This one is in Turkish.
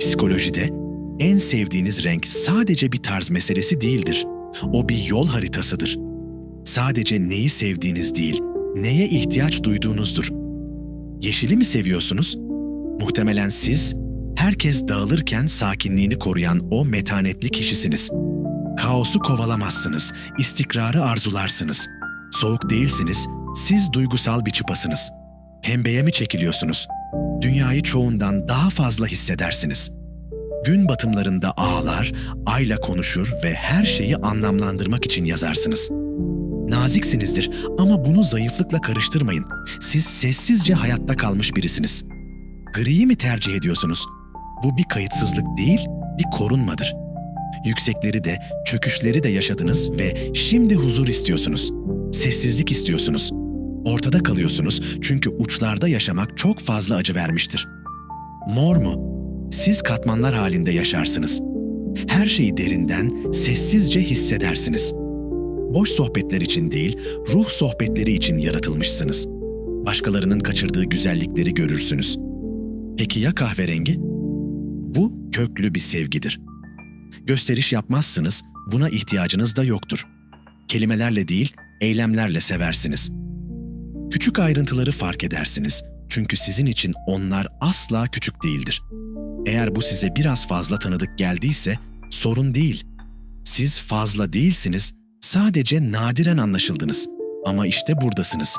Psikolojide en sevdiğiniz renk sadece bir tarz meselesi değildir. O bir yol haritasıdır. Sadece neyi sevdiğiniz değil, neye ihtiyaç duyduğunuzdur. Yeşili mi seviyorsunuz? Muhtemelen siz, herkes dağılırken sakinliğini koruyan o metanetli kişisiniz. Kaosu kovalamazsınız, istikrarı arzularsınız. Soğuk değilsiniz, siz duygusal bir çıpasınız. Pembeye mi çekiliyorsunuz? Dünyayı çoğundan daha fazla hissedersiniz. Gün batımlarında ağlar, ayla konuşur ve her şeyi anlamlandırmak için yazarsınız. Naziksinizdir ama bunu zayıflıkla karıştırmayın. Siz sessizce hayatta kalmış birisiniz. Griyi mi tercih ediyorsunuz? Bu bir kayıtsızlık değil, bir korunmadır. Yüksekleri de, çöküşleri de yaşadınız ve şimdi huzur istiyorsunuz. Sessizlik istiyorsunuz. Ortada kalıyorsunuz çünkü uçlarda yaşamak çok fazla acı vermiştir. Mor mu? Siz katmanlar halinde yaşarsınız. Her şeyi derinden, sessizce hissedersiniz. Boş sohbetler için değil, ruh sohbetleri için yaratılmışsınız. Başkalarının kaçırdığı güzellikleri görürsünüz. Peki ya kahverengi? Bu köklü bir sevgidir. Gösteriş yapmazsınız, buna ihtiyacınız da yoktur. Kelimelerle değil, eylemlerle seversiniz. Küçük ayrıntıları fark edersiniz çünkü sizin için onlar asla küçük değildir. Eğer bu size biraz fazla tanıdık geldiyse sorun değil. Siz fazla değilsiniz, sadece nadiren anlaşıldınız. Ama işte buradasınız.